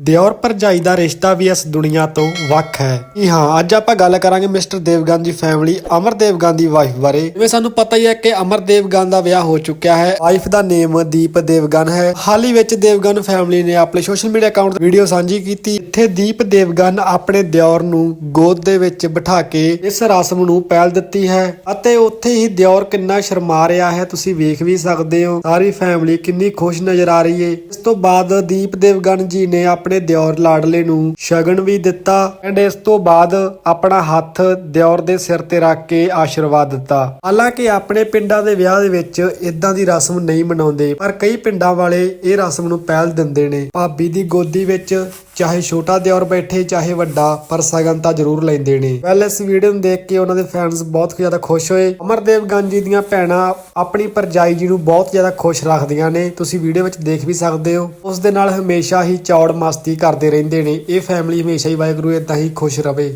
ਦਿਓਰ ਭਰਜਾਈ ਦਾ ਰਿਸ਼ਤਾ ਵੀ ਇਸ ਦੁਨੀਆ ਤੋਂ ਵੱਖ ਹੈ। ਜੀ ਹਾਂ, ਅੱਜ ਆਪਾਂ ਗੱਲ ਕਰਾਂਗੇ ਮਿਸਟਰ ਦੇਵਗਨ ਦੀ ਫੈਮਿਲੀ ਅਮਰ ਦੇਵਗਨ ਦੀ ਵਾਈਫ ਬਾਰੇ। ਜਿਵੇਂ ਸਾਨੂੰ ਪਤਾ ਹੀ ਹੈ ਕਿ ਅਮਰ ਦੇਵਗਨ ਦਾ ਵਿਆਹ ਹੋ ਚੁੱਕਿਆ ਹੈ। ਵਾਈਫ ਦਾ ਨੇਮ ਦੀਪ ਦੇਵਗਨ ਹੈ। ਹਾਲ ਹੀ ਵਿੱਚ ਦੇਵਗਨ ਫੈਮਿਲੀ ਨੇ ਆਪਣੇ ਸੋਸ਼ਲ ਮੀਡੀਆ ਅਕਾਊਂਟ ਤੇ ਵੀਡੀਓ ਸਾਂਝੀ ਕੀਤੀ। ਇੱਥੇ ਦੀਪ ਦੇਵਗਨ ਆਪਣੇ ਦਿਓਰ ਨੂੰ ਗੋਦ ਦੇ ਵਿੱਚ ਬਿਠਾ ਕੇ ਇਸ ਰਸਮ ਨੂੰ ਪਹਿਲ ਦਿੱਤੀ ਹੈ ਅਤੇ ਉੱਥੇ ਹੀ ਦਿਓਰ ਕਿੰਨਾ ਸ਼ਰਮਾ ਰਿਹਾ ਹੈ, ਤੁਸੀਂ ਵੇਖ ਵੀ ਸਕਦੇ ਹੋ। ਸਾਰੀ ਫੈਮਿਲੀ ਕਿੰਨੀ ਖੁਸ਼ ਨਜ਼ਰ ਆ ਰਹੀ ਹੈ। ਇਸ ਤੋਂ ਬਾਅਦ ਦੀਪ ਦੇਵਗਨ ਜੀ ਨੇ ਆਪਣੇ ਆਪਣੇ ਦਿਓਰ ਲਾਡਲੇ ਨੂੰ ਸ਼ਗਨ ਵੀ ਦਿੱਤਾ ਐਂਡ ਇਸ ਤੋਂ ਬਾਅਦ ਆਪਣਾ ਹੱਥ ਦਿਓਰ ਦੇ ਸਿਰ ਤੇ ਰੱਖ ਕੇ ਆਸ਼ੀਰਵਾਦ ਦਿੱਤਾ। ਹਾਲਾਂਕਿ ਆਪਣੇ ਪਿੰਡਾਂ ਦੇ ਵਿਆਹ ਦੇ ਵਿੱਚ ਇਦਾਂ ਦੀ ਰਸਮ ਨਹੀਂ ਮਨਾਉਂਦੇ, ਪਰ ਕਈ ਪਿੰਡਾਂ ਵਾਲੇ ਇਹ ਰਸਮ ਨੂੰ ਪਹਿਲ ਦਿੰਦੇ ਨੇ। ਭਾਬੀ ਦੀ ਗੋਦੀ ਵਿੱਚ ਚਾਹੇ ਛੋਟਾ ਦਿਓਰ ਬੈਠੇ, ਚਾਹੇ ਵੱਡਾ, ਪਰ ਸਗਨ ਤਾਂ ਜ਼ਰੂਰ ਲੈਂਦੇ ਨੇ। ਵੈਲ ਇਸ ਵੀਡੀਓ ਨੂੰ ਦੇਖ ਕੇ ਉਹਨਾਂ ਦੇ ਫੈਨਸ ਬਹੁਤ ਜ਼ਿਆਦਾ ਖੁਸ਼ ਹੋਏ। ਅਮਰਦੇਵ ਗਾਂਜੀ ਦੀਆਂ ਭੈਣਾਂ ਆਪਣੀ ਪਰਜਾਈ ਜੀ ਨੂੰ ਬਹੁਤ ਜ਼ਿਆਦਾ ਖੁਸ਼ ਰੱਖਦੀਆਂ ਨੇ। ਤੁਸੀਂ ਵੀਡੀਓ ਵਿੱਚ ਦੇਖ ਵੀ ਸਕਦੇ ਹੋ। ਉਸ ਦੇ ਨਾਲ ਹਮੇਸ਼ਾ ਹੀ ਚੌੜ ਮਸਤੀ ਕਰਦੇ ਰਹਿੰਦੇ ਨੇ। ਇਹ ਫੈਮਿਲੀ ਹਮੇਸ਼ਾ ਹੀ ਵਾਹਿਗੁਰੂ ਇਦਾਂ ਹੀ ਖੁਸ਼ ਰਵੇ।